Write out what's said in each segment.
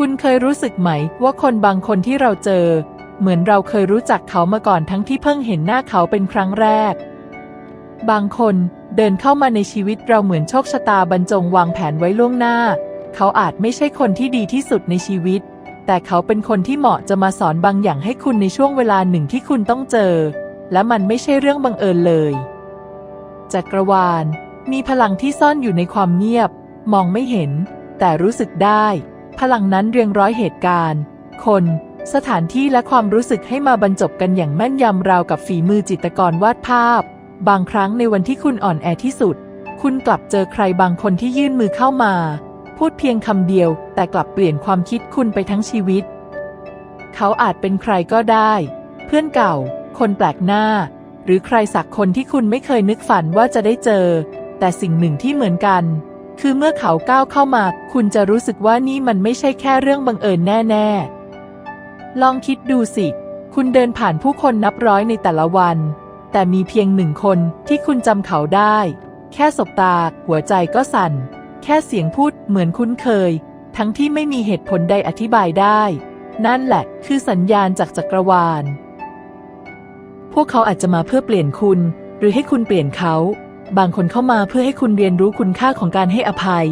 คุณเคยรู้สึกไหมว่าคนบางคนที่เราเจอ เหมือนเราเคยรู้จักเขามาก่อนทั้งที่เพิ่งเห็นหน้าเขาเป็นครั้งแรก บางคนเดินเข้ามาในชีวิตเราเหมือนโชคชะตาบรรจงวางแผนไว้ล่วงหน้า เขาอาจไม่ใช่คนที่ดีที่สุดในชีวิต แต่เขาเป็นคนที่เหมาะจะมาสอนบางอย่างให้คุณในช่วงเวลาหนึ่งที่คุณต้องเจอ และมันไม่ใช่เรื่องบังเอิญเลยจักรวาล มีพลังที่ซ่อนอยู่ในความเงียบ มองไม่เห็น แต่รู้สึกได้ พลังนั้นเรียงร้อยเหตุการณ์ คน สถานที่และความรู้สึกให้มาบรรจบกันอย่างแม่นยำราวกับฝีมือจิตรกรวาดภาพ บางครั้งในวันที่คุณอ่อนแอที่สุด คุณกลับเจอใครบางคนที่ยื่นมือเข้ามา พูดเพียงคำเดียว แต่กลับเปลี่ยนความคิดคุณไปทั้งชีวิต เขาอาจเป็นใครก็ได้ เพื่อนเก่า คนแปลกหน้า หรือใครสักคนที่คุณไม่เคยนึกฝันว่าจะได้เจอ แต่สิ่งหนึ่งที่เหมือนกัน คือเมื่อเขาก้าวเข้ามา คุณจะรู้สึกว่านี่มันไม่ใช่แค่เรื่องบังเอิญแน่ๆ ลองคิดดูสิ คุณเดินผ่านผู้คนนับร้อยในแต่ละวัน แต่มีเพียงหนึ่งคนที่คุณจำเขาได้ แค่สบตา หัวใจก็สั่น แค่เสียงพูดเหมือนคุ้นเคย ทั้งที่ไม่มีเหตุผลใดอธิบายได้ นั่นแหละ คือสัญญาณจากจักรวาล พวกเขาอาจจะมาเพื่อเปลี่ยนคุณ หรือให้คุณเปลี่ยนเขา บางคนเข้ามาเพื่อให้คุณเรียนรู้คุณค่าของการให้อภัย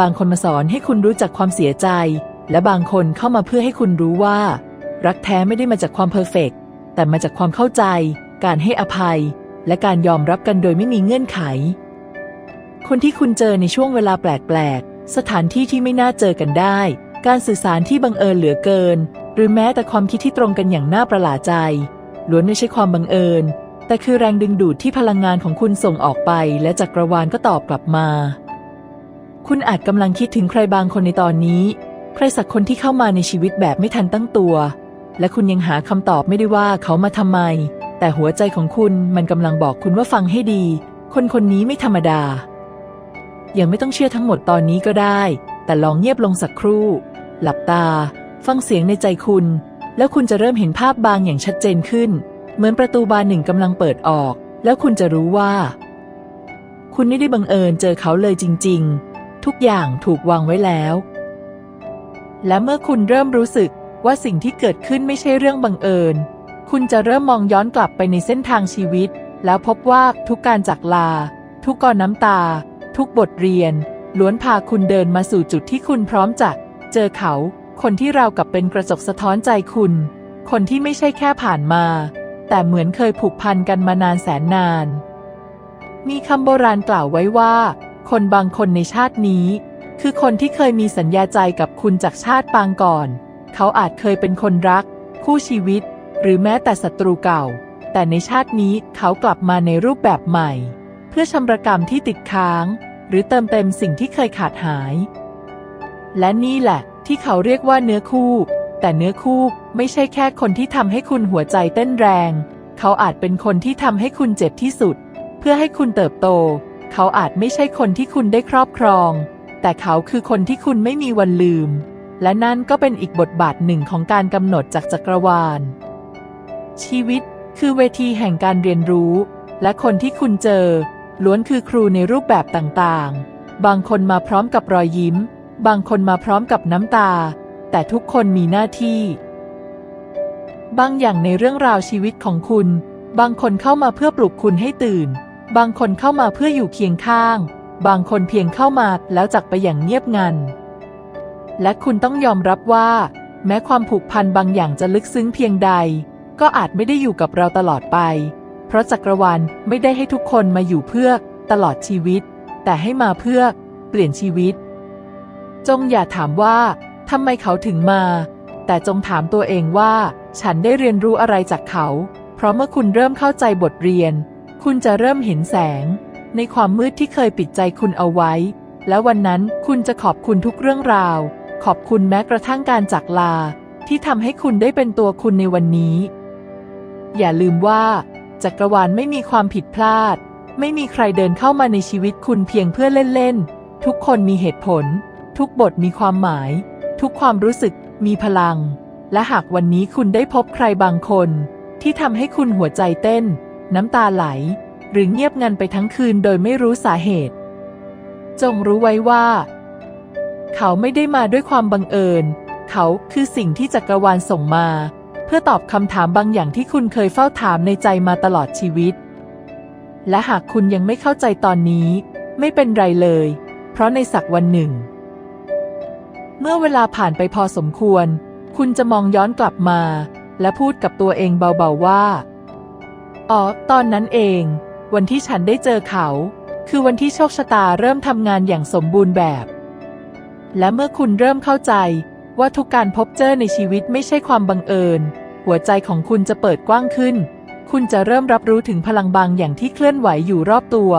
บางคนมาสอนให้คุณรู้จักความเสียใจ และบางคนเข้ามาเพื่อให้คุณรู้ว่า รักแท้ไม่ได้มาจากความเพอร์เฟกต์แต่มาจากความเข้าใจ การให้อภัย และการยอมรับกันโดยไม่มีเงื่อนไข คนที่คุณเจอในช่วงเวลาแปลกๆ สถานที่ที่ไม่น่าเจอกันได้ การสื่อสารที่บังเอิญเหลือเกิน หรือแม้แต่ความคิดที่ตรงกันอย่างน่าประหลาดใจล้วนไม่ใช่ความบังเอิญ แต่คือแรงดึงดูดที่พลังงานของคุณส่งออกไป และจักรวาลก็ตอบกลับมา คุณอาจกำลังคิดถึงใครบางคนในตอนนี้ ใครสักคนที่เข้ามาในชีวิตแบบไม่ทันตั้งตัว และคุณยังหาคำตอบไม่ได้ว่าเขามาทำไม แต่หัวใจของคุณมันกำลังบอกคุณว่าฟังให้ดี คนคนนี้ไม่ธรรมดา ยังไม่ต้องเชื่อทั้งหมดตอนนี้ก็ได้ แต่ลองเงียบลงสักครู่ หลับตา ฟังเสียงในใจคุณ แล้วคุณจะเริ่มเห็นภาพบางอย่างชัดเจนขึ้น เหมือนประตูบานหนึ่งกำลังเปิดออก แล้วคุณจะรู้ว่า คุณไม่ได้บังเอิญเจอเขาเลยจริง ๆ ทุกอย่างถูกวางไว้แล้ว และเมื่อคุณเริ่มรู้สึกว่าสิ่งที่เกิดขึ้นไม่ใช่เรื่องบังเอิญ คุณจะเริ่มมองย้อนกลับไปในเส้นทางชีวิต แล้วพบว่าทุกการจากลา ทุกกอนน้ำตา ทุกบทเรียน ล้วนพาคุณเดินมาสู่จุดที่คุณพร้อมจะเจอเขา คนที่เรากับเป็นกระจกสะท้อนใจคุณ คนที่ไม่ใช่แค่ผ่านมา แต่เหมือนเคยผูกพันกันมานานแสนนาน มีคำโบราณกล่าวไว้ว่า คนบางคนในชาตินี้ คือคนที่เคยมีสัญญาใจกับคุณจากชาติปางก่อน เขาอาจเคยเป็นคนรัก คู่ชีวิต หรือแม้แต่ศัตรูเก่า แต่ในชาตินี้เขากลับมาในรูปแบบใหม่ เพื่อชำระกรรมที่ติดค้าง หรือเติมเต็มสิ่งที่เคยขาดหาย และนี่แหละที่เขาเรียกว่าเนื้อคู่ แต่เนื้อคู่ไม่ใช่แค่คนที่ทำให้คุณหัวใจเต้นแรง เขาอาจเป็นคนที่ทำให้คุณเจ็บที่สุด เพื่อให้คุณเติบโต เขาอาจไม่ใช่คนที่คุณได้ครอบครอง แต่เขาคือคนที่คุณไม่มีวันลืม และนั่นก็เป็นอีกบทบาทหนึ่งของการกำหนดจากจักรวาล ชีวิตคือเวทีแห่งการเรียนรู้ และคนที่คุณเจอ ล้วนคือครูในรูปแบบต่างๆ บางคนมาพร้อมกับรอยยิ้ม บางคนมาพร้อมกับน้ำตา แต่ทุกคนมีหน้าที่ บางอย่างในเรื่องราวชีวิตของคุณ บางคนเข้ามาเพื่อปลุกคุณให้ตื่น บางคนเข้ามาเพื่ออยู่เคียงข้าง บางคนเพียงเข้ามาแล้วจากไปอย่างเงียบงัน และคุณต้องยอมรับว่า แม้ความผูกพันบางอย่างจะลึกซึ้งเพียงใด ก็อาจไม่ได้อยู่กับเราตลอดไป เพราะจักรวาลไม่ได้ให้ทุกคนมาอยู่เพื่อตลอดชีวิต แต่ให้มาเพื่อเปลี่ยนชีวิต จงอย่าถามว่า ทำไมเขาถึงมา แต่จงถามตัวเองว่า ฉันได้เรียนรู้อะไรจากเขา เพราะเมื่อคุณเริ่มเข้าใจบทเรียน คุณจะเริ่มเห็นแสง ในความมืดที่เคยปิดใจคุณเอาไว้ และวันนั้นคุณจะขอบคุณทุกเรื่องราว ขอบคุณแม้กระทั่งการจากลา ที่ทำให้คุณได้เป็นตัวคุณในวันนี้ อย่าลืมว่า จักรวาลไม่มีความผิดพลาด ไม่มีใครเดินเข้ามาในชีวิตคุณเพียงเพื่อเล่นๆทุกคนมีเหตุผล ทุกบทมีความหมาย ทุกความรู้สึกมีพลัง และหากวันนี้คุณได้พบใครบางคน ที่ทำให้คุณหัวใจเต้น น้ำตาไหล หรือเงียบงันไปทั้งคืนโดยไม่รู้สาเหตุ จงรู้ไว้ว่า เขาไม่ได้มาด้วยความบังเอิญ เขาคือสิ่งที่จักรวาลส่งมา เพื่อตอบคำถามบางอย่างที่คุณเคยเฝ้าถามในใจมาตลอดชีวิต และหากคุณยังไม่เข้าใจตอนนี้ ไม่เป็นไรเลย เพราะในสักวันหนึ่ง มื่อเวลาผ่านไปพอสมควร คุณจะมองย้อนกลับมา และพูดกับตัวเองเบาๆว่า อ๋อ ตอนนั้นเอง วันที่ฉันได้เจอเขา คือวันที่โชคชะตาเริ่มทำงานอย่างสมบูรณ์แบบ และเมื่อคุณเริ่มเข้าใจว่าทุกการพบเจอในชีวิตไม่ใช่ความบังเอิญ หัวใจของคุณจะเปิดกว้างขึ้น คุณจะเริ่มรับรู้ถึงพลังบางอย่างที่เคลื่อนไหวอยู่รอบตัว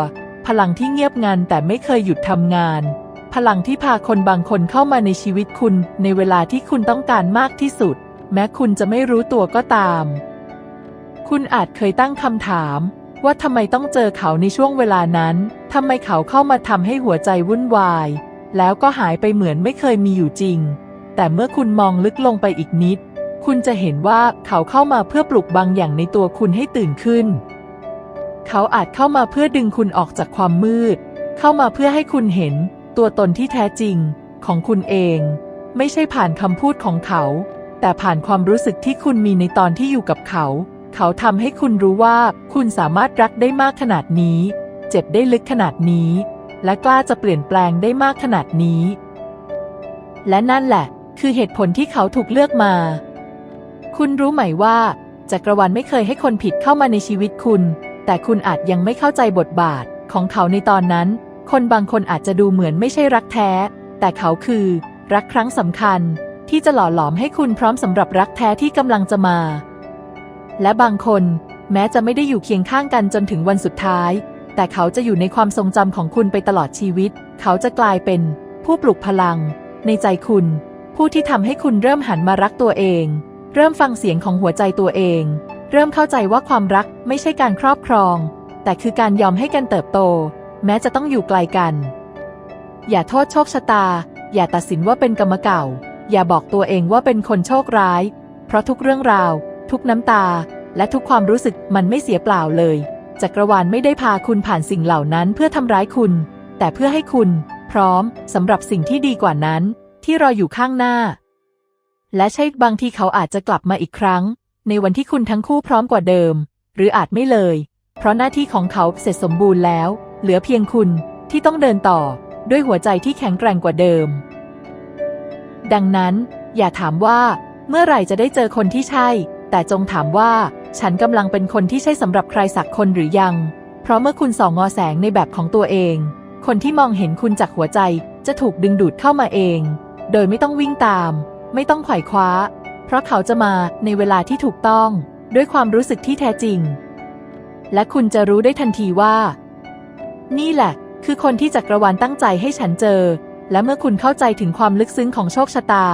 พลังที่เงียบงันแต่ไม่เคยหยุดทำงาน พลังที่พาคนบางคนเข้ามาในชีวิตคุณ ในเวลาที่คุณต้องการมากที่สุด แม้คุณจะไม่รู้ตัวก็ตาม คุณอาจเคยตั้งคำถาม ว่าทำไมต้องเจอเขาในช่วงเวลานั้นทำไมเขาเข้ามาทำให้หัวใจวุ่นวาย แล้วก็หายไปเหมือนไม่เคยมีอยู่จริง แต่เมื่อคุณมองลึกลงไปอีกนิด คุณจะเห็นว่าเขาเข้ามาเพื่อปลุกบางอย่างในตัวคุณให้ตื่นขึ้น เขาอาจเข้ามาเพื่อดึงคุณออกจากความมืด เข้ามาเพื่อให้คุณเห็น ตัวตนที่แท้จริงของคุณเอง ไม่ใช่ผ่านคำพูดของเขา แต่ผ่านความรู้สึกที่คุณมีในตอนที่อยู่กับเขา เขาทำให้คุณรู้ว่าคุณสามารถรักได้มากขนาดนี้ เจ็บได้ลึกขนาดนี้ และกล้าจะเปลี่ยนแปลงได้มากขนาดนี้ และนั่นแหละ คือเหตุผลที่เขาถูกเลือกมา คุณรู้ไหมว่าจักรวาลไม่เคยให้คนผิดเข้ามาในชีวิตคุณ แต่คุณอาจยังไม่เข้าใจบทบาทของเขาในตอนนั้น คนบางคนอาจจะดูเหมือนไม่ใช่รักแท้ แต่เขาคือ รักครั้งสำคัญ ที่จะหล่อหลอมให้คุณพร้อมสำหรับรักแท้ที่กำลังจะมา และบางคน แม้จะไม่ได้อยู่เคียงข้างกันจนถึงวันสุดท้าย แต่เขาจะอยู่ในความทรงจำของคุณไปตลอดชีวิต เขาจะกลายเป็น ผู้ปลุกพลัง ในใจคุณ ผู้ที่ทำให้คุณเริ่มหันมารักตัวเอง เริ่มฟังเสียงของหัวใจตัวเอง เริ่มเข้าใจว่าความรักไม่ใช่การครอบครอง แต่คือการยอมให้กันเติบโต แม้จะต้องอยู่ไกลกัน อย่าโทษโชคชะตา อย่าตัดสินว่าเป็นกรรมเก่า อย่าบอกตัวเองว่าเป็นคนโชคร้าย เพราะทุกเรื่องราว ทุกน้ำตา และทุกความรู้สึกมันไม่เสียเปล่าเลยจักรวาลไม่ได้พาคุณผ่านสิ่งเหล่านั้นเพื่อทำร้ายคุณ แต่เพื่อให้คุณ พร้อมสำหรับสิ่งที่ดีกว่านั้น ที่รออยู่ข้างหน้า และใช่บางทีเขาอาจจะกลับมาอีกครั้ง ในวันที่คุณทั้งคู่พร้อมกว่าเดิม หรืออาจไม่เลย เพราะหน้าที่ของเขาเสร็จสมบูรณ์แล้ว เหลือเพียงคุณที่ต้องเดินต่อด้วยหัวใจที่แข็งแกร่งกว่าเดิม ดังนั้น อย่าถามว่าเมื่อไหร่จะได้เจอคนที่ใช่ แต่จงถามว่า ฉันกำลังเป็นคนที่ใช่สำหรับใครสักคนหรือยัง เพราะเมื่อคุณส่องงอแสงในแบบของตัวเอง คนที่มองเห็นคุณจากหัวใจจะถูกดึงดูดเข้ามาเอง โดยไม่ต้องวิ่งตาม ไม่ต้องไขว่คว้า เพราะเขาจะมาในเวลาที่ถูกต้อง ด้วยความรู้สึกที่แท้จริง และคุณจะรู้ได้ทันทีว่า นี่แหละ คือคนที่จักรวาลตั้งใจให้ฉันเจอ และเมื่อคุณเข้าใจถึงความลึกซึ้งของโชคชะตา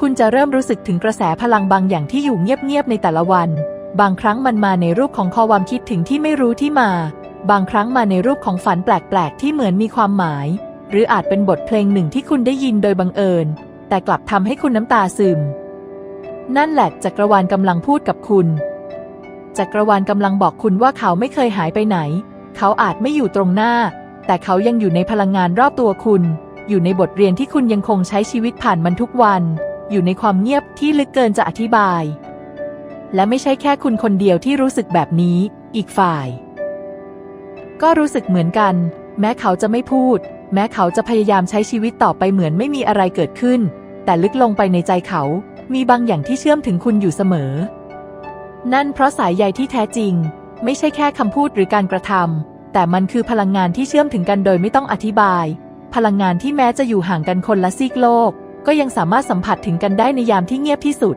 คุณจะเริ่มรู้สึกถึงกระแสพลังบางอย่างที่อยู่เงียบๆในแต่ละวัน บางครั้งมันมาในรูปของข้อความคิดถึงที่ไม่รู้ที่มา บางครั้งมาในรูปของฝันแปลกๆ ที่เหมือนมีความหมาย หรืออาจเป็นบทเพลงหนึ่งที่คุณได้ยินโดยบังเอิญ แต่กลับทำให้คุณน้ำตาซึม นั่นแหละจักรวาลกำลังพูดกับคุณ จักรวาลกำลังบอกคุณว่าเขาไม่เคยหายไปไหน เขาอาจไม่อยู่ตรงหน้า แต่เขายังอยู่ในพลังงานรอบตัวคุณ อยู่ในบทเรียนที่คุณยังคงใช้ชีวิตผ่านมันทุกวัน อยู่ในความเงียบที่ลึกเกินจะอธิบาย และไม่ใช่แค่คุณคนเดียวที่รู้สึกแบบนี้ อีกฝ่าย ก็รู้สึกเหมือนกัน แม้เขาจะไม่พูด แม้เขาจะพยายามใช้ชีวิตต่อไปเหมือนไม่มีอะไรเกิดขึ้น แต่ลึกลงไปในใจเขา มีบางอย่างที่เชื่อมถึงคุณอยู่เสมอ นั่นเพราะสายใยที่แท้จริง ไม่ใช่แค่คำพูดหรือการกระทำแต่มันคือพลังงานที่เชื่อมถึงกันโดยไม่ต้องอธิบาย พลังงานที่แม้จะอยู่ห่างกันคนละซีกโลก ก็ยังสามารถสัมผัสถึงกันได้ในยามที่เงียบที่สุด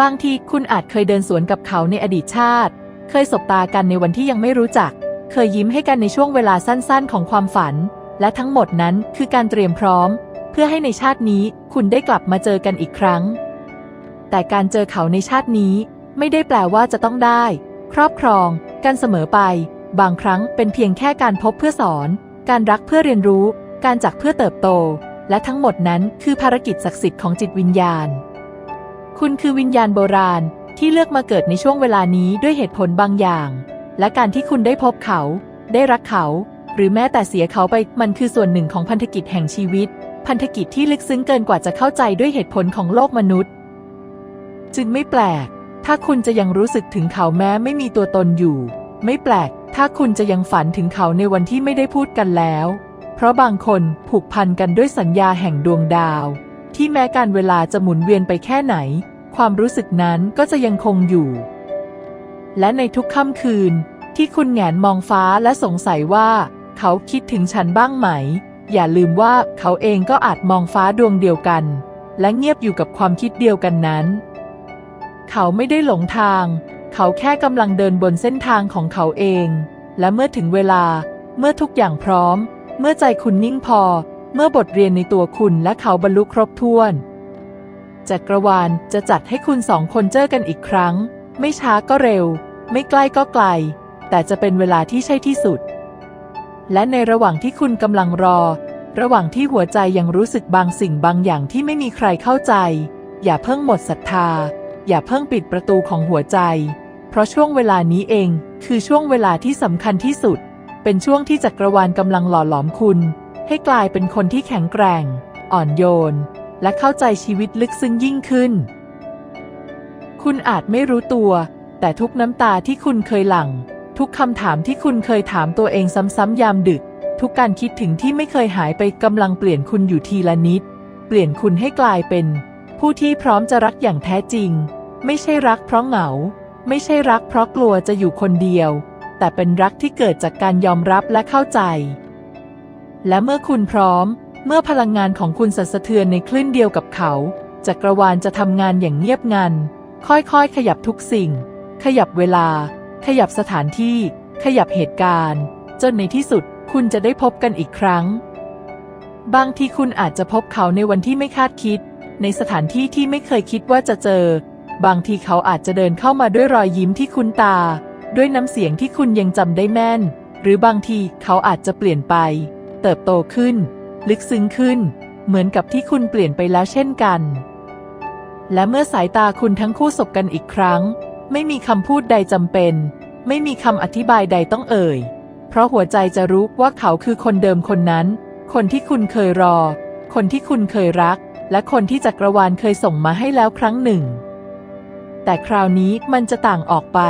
บางทีคุณอาจเคยเดินสวนกับเขาในอดีตชาติ เคยสบตากันในวันที่ยังไม่รู้จัก เคยยิ้มให้กันในช่วงเวลาสั้นๆ ของความฝัน และทั้งหมดนั้นคือการเตรียมพร้อม เพื่อให้ในชาตินี้คุณได้กลับมาเจอกันอีกครั้ง แต่การเจอเขาในชาตินี้ไม่ได้แปลว่าจะต้องได้ ครอบครองกันเสมอไป บางครั้งเป็นเพียงแค่การพบเพื่อสอน การรักเพื่อเรียนรู้ การจากเพื่อเติบโต และทั้งหมดนั้นคือภารกิจศักดิ์สิทธิ์ของจิตวิญญาณ คุณคือวิญญาณโบราณที่เลือกมาเกิดในช่วงเวลานี้ด้วยเหตุผลบางอย่าง และการที่คุณได้พบเขา ได้รักเขา หรือแม้แต่เสียเขาไปมันคือส่วนหนึ่งของพันธกิจแห่งชีวิต พันธกิจที่ลึกซึ้งเกินกว่าจะเข้าใจด้วยเหตุผลของโลกมนุษย์ จึงไม่แปลก ถ้าคุณจะยังรู้สึกถึงเขาแม้ไม่มีตัวตนอยู่ ไม่แปลก ถ้าคุณจะยังฝันถึงเขาในวันที่ไม่ได้พูดกันแล้ว เพราะบางคนผูกพันกันด้วยสัญญาแห่งดวงดาว ที่แม้การเวลาจะหมุนเวียนไปแค่ไหน ความรู้สึกนั้นก็จะยังคงอยู่ และในทุกค่ำคืน ที่คุณแงนมองฟ้าและสงสัยว่า เขาคิดถึงฉันบ้างไหม อย่าลืมว่าเขาเองก็อาจมองฟ้าดวงเดียวกัน และเงียบอยู่กับความคิดเดียวกันนั้น เขาไม่ได้หลงทาง เขาแค่กำลังเดินบนเส้นทางของเขาเอง และเมื่อถึงเวลา เมื่อทุกอย่างพร้อม เมื่อใจคุณนิ่งพอ เมื่อบทเรียนในตัวคุณและเขาบรรลุครบถ้วนจักรวาลจะจัดให้คุณสองคนเจอกันอีกครั้ง ไม่ช้าก็เร็ว ไม่ใกล้ก็ไกล แต่จะเป็นเวลาที่ใช่ที่สุด และในระหว่างที่คุณกำลังรอ ระหว่างที่หัวใจยังรู้สึกบางสิ่งบางอย่างที่ไม่มีใครเข้าใจ อย่าเพิ่งหมดศรัทธา อย่าเพิ่งปิดประตูของหัวใจ เพราะช่วงเวลานี้เองคือช่วงเวลาที่สำคัญที่สุด เป็นช่วงที่จักรวาลกำลังหล่อหลอมคุณ ให้กลายเป็นคนที่แข็งแกร่ง อ่อนโยน และเข้าใจชีวิตลึกซึ้งยิ่งขึ้น คุณอาจไม่รู้ตัว แต่ทุกน้ำตาที่คุณเคยหลั่ง ทุกคำถามที่คุณเคยถามตัวเองซ้ำๆยามดึก ทุกการคิดถึงที่ไม่เคยหายไปกำลังเปลี่ยนคุณอยู่ทีละนิด เปลี่ยนคุณให้กลายเป็น ผู้ที่พร้อมจะรักอย่างแท้จริง ไม่ใช่รักเพราะเหงา ไม่ใช่รักเพราะกลัวจะอยู่คนเดียว แต่เป็นรักที่เกิดจากการยอมรับและเข้าใจ และเมื่อคุณพร้อม เมื่อพลังงานของคุณสั่นสะเทือนในคลื่นเดียวกับเขาจักรวาลจะทำงานอย่างเงียบงัน ค่อยๆ ขยับทุกสิ่ง ขยับเวลา ขยับสถานที่ ขยับเหตุการณ์ จนในที่สุดคุณจะได้พบกันอีกครั้ง บางทีคุณอาจจะพบเขาในวันที่ไม่คาดคิด ในสถานที่ที่ไม่เคยคิดว่าจะเจอ บางทีเขาอาจจะเดินเข้ามาด้วยรอยยิ้มที่คุ้นตา ด้วยน้ำเสียงที่คุณยังจำได้แม่น หรือบางทีเขาอาจจะเปลี่ยนไป เติบโตขึ้น ลึกซึ้งขึ้น เหมือนกับที่คุณเปลี่ยนไปแล้วเช่นกัน และเมื่อสายตาคุณทั้งคู่สบกันอีกครั้ง ไม่มีคำพูดใดจำเป็น ไม่มีคำอธิบายใดต้องเอ่ย เพราะหัวใจจะรู้ว่าเขาคือคนเดิมคนนั้น คนที่คุณเคยรอ คนที่คุณเคยรัก และคนที่จักรวาลเคยส่งมาให้แล้วครั้งหนึ่ง แต่คราวนี้มันจะต่างออกไป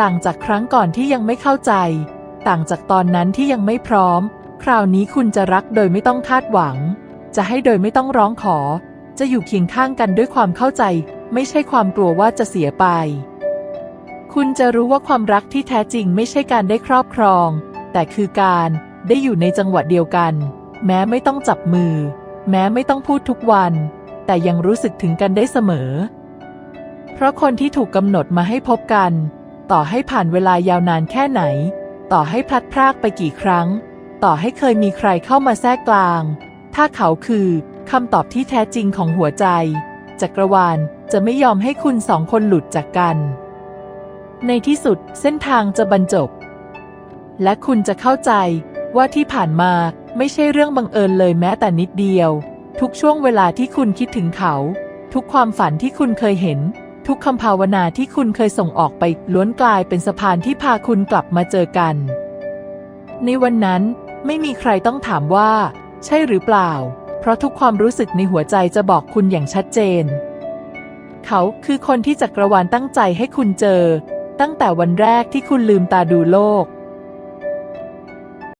ต่างจากครั้งก่อนที่ยังไม่เข้าใจ ต่างจากตอนนั้นที่ยังไม่พร้อม คราวนี้คุณจะรักโดยไม่ต้องคาดหวัง จะให้โดยไม่ต้องร้องขอ จะอยู่เคียงข้างกันด้วยความเข้าใจ ไม่ใช่ความกลัวว่าจะเสียไป คุณจะรู้ว่าความรักที่แท้จริงไม่ใช่การได้ครอบครอง แต่คือการได้อยู่ในจังหวะเดียวกัน แม้ไม่ต้องจับมือ แม้ไม่ต้องพูดทุกวัน แต่ยังรู้สึกถึงกันได้เสมอ เพราะคนที่ถูกกำหนดมาให้พบกัน ต่อให้ผ่านเวลายาวนานแค่ไหน ต่อให้พลัดพรากไปกี่ครั้ง ต่อให้เคยมีใครเข้ามาแทรกกลาง ถ้าเขาคือคำตอบที่แท้จริงของหัวใจ จักรวาลจะไม่ยอมให้คุณสองคนหลุดจากกัน ในที่สุดเส้นทางจะบรรจบ และคุณจะเข้าใจว่าที่ผ่านมา ไม่ใช่เรื่องบังเอิญเลยแม้แต่นิดเดียว ทุกช่วงเวลาที่คุณคิดถึงเขา ทุกความฝันที่คุณเคยเห็น ทุกคำภาวนาที่คุณเคยส่งออกไปล้วนกลายเป็นสะพานที่พาคุณกลับมาเจอกัน ในวันนั้นไม่มีใครต้องถามว่า ใช่หรือเปล่า เพราะทุกความรู้สึกในหัวใจจะบอกคุณอย่างชัดเจน เขาคือคนที่จักรวาลตั้งใจให้คุณเจอ ตั้งแต่วันแรกที่คุณลืมตาดูโลก